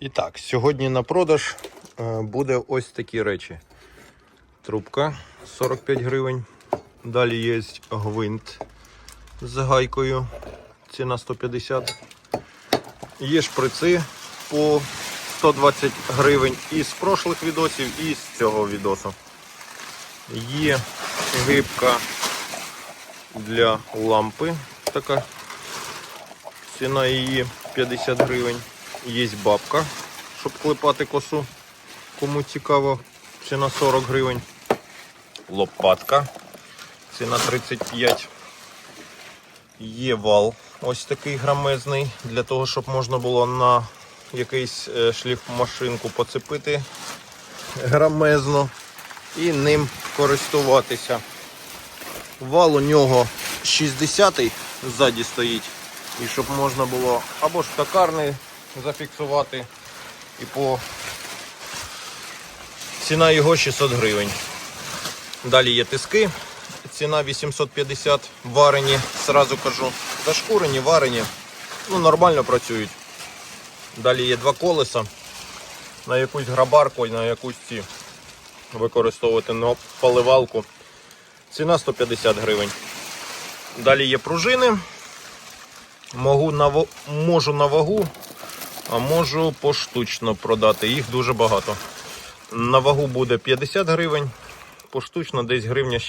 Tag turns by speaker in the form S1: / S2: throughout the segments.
S1: Так, сьогодні на продаж е, буде ось такі речі. Трубка 45 гривень. Далі є гвинт з гайкою. Ціна 150. Є шприци по 120 гривень із прошлих відосів, і з цього відосу. Є гибка для лампи. Така ціна її 50 гривень. Є бабка, щоб клепати косу. Кому цікаво, ціна 40 гривень. Лопатка. Ціна 35. Є вал ось такий грамезний, для того, щоб можна було на якийсь е, шліфмашинку поцепити грамезно і ним користуватися. Вал у нього 60-й ззаді стоїть. І щоб можна було або ж токарний зафіксувати і по ціна його 600 гривень. Далі є тиски. Ціна 850 варені, сразу кажу. Зашкурені, варені. Ну, нормально працюють. Далі є два колеса. На якусь грабарку, на якусь ці використовувати на поливалку. Ціна 150 гривень. Далі є пружини. Можу на, можу на вагу, а можу поштучно продати. Їх дуже багато. На вагу буде 50 гривень, поштучно десь гривня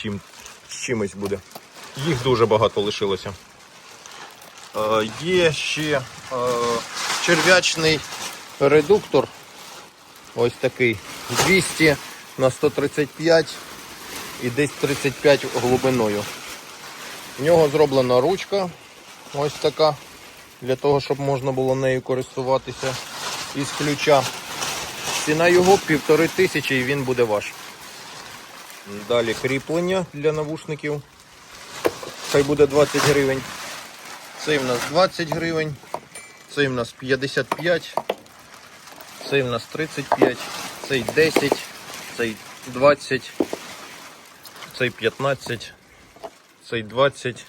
S1: з чимось буде. Їх дуже багато лишилося. Е, є ще е, черв'ячний редуктор. Ось такий 200 на 135 і десь 35 глибиною. В нього зроблена ручка. Ось така. Для того, щоб можна було нею користуватися із ключа. Ціна його півтори тисячі і він буде ваш. Далі кріплення для навушників. Хай буде 20 гривень. Цей в нас 20 гривень. Цей в нас 55. Цей в нас 35. Цей 10. Цей 20. Цей 15. Цей 20.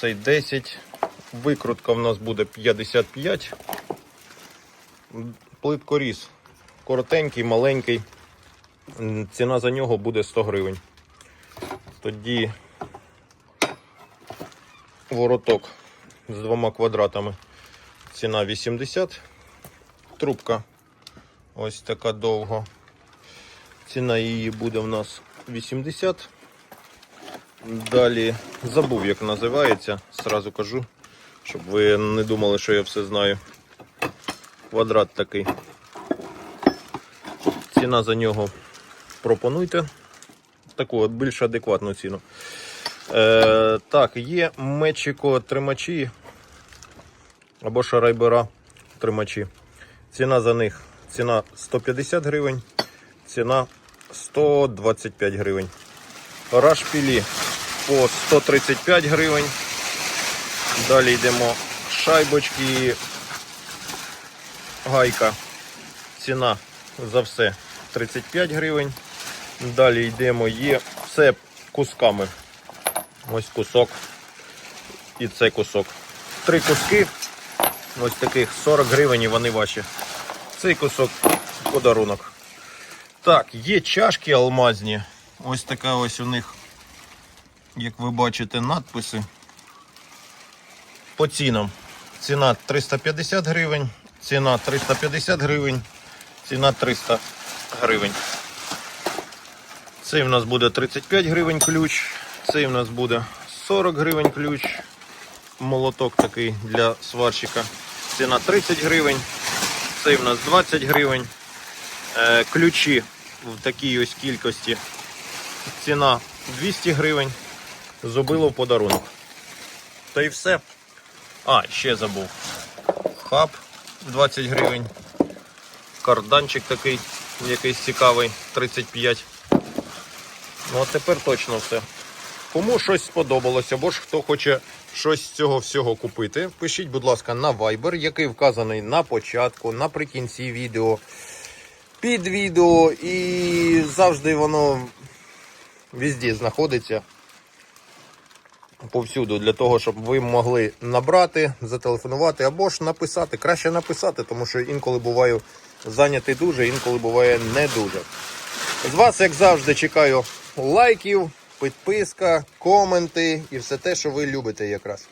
S1: Цей 10. Викрутка в нас буде 55. Плиткоріз. Коротенький, маленький. Ціна за нього буде 100 гривень. Тоді вороток з двома квадратами. Ціна 80. Трубка ось така довга. Ціна її буде в нас 80. Далі забув, як називається. Сразу кажу, щоб ви не думали, що я все знаю. Квадрат такий. Ціна за нього пропонуйте. Таку більш адекватну ціну. Е, так, є мечико тримачі або шарайбера тримачі. Ціна за них ціна 150 гривень, ціна 125 гривень. Рашпілі по 135 гривень. Далі йдемо шайбочки. Гайка. Ціна за все 35 гривень. Далі йдемо, є все кусками. Ось кусок і це кусок. Три куски. Ось таких 40 гривень і вони ваші. Цей кусок подарунок. Так, є чашки алмазні. Ось така ось у них, як ви бачите, надписи. По цінам. Ціна 350 гривень, ціна 350 гривень, ціна 300 гривень. Цей в нас буде 35 гривень ключ, цей в нас буде 40 гривень ключ. Молоток такий для сварщика. Ціна 30 гривень. Цей в нас 20 гривень. Е, ключі в такій ось кількості. Ціна 200 гривень. Зубило в подарунок. Та й все. А, ще забув. Хаб 20 гривень. Карданчик такий, якийсь цікавий, 35. Ну, а тепер точно все. Кому щось сподобалося, або ж хто хоче щось з цього всього купити, пишіть, будь ласка, на Viber, який вказаний на початку, наприкінці відео, під відео, і завжди воно везде знаходиться. Повсюду для того, щоб ви могли набрати, зателефонувати або ж написати. Краще написати, тому що інколи буваю зайнятий дуже, інколи буває не дуже. З вас, як завжди, чекаю лайків, підписка, коменти і все те, що ви любите якраз.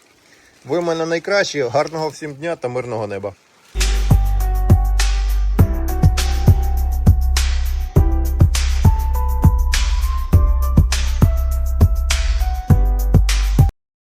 S1: Ви в мене найкращі. Гарного всім дня та мирного неба.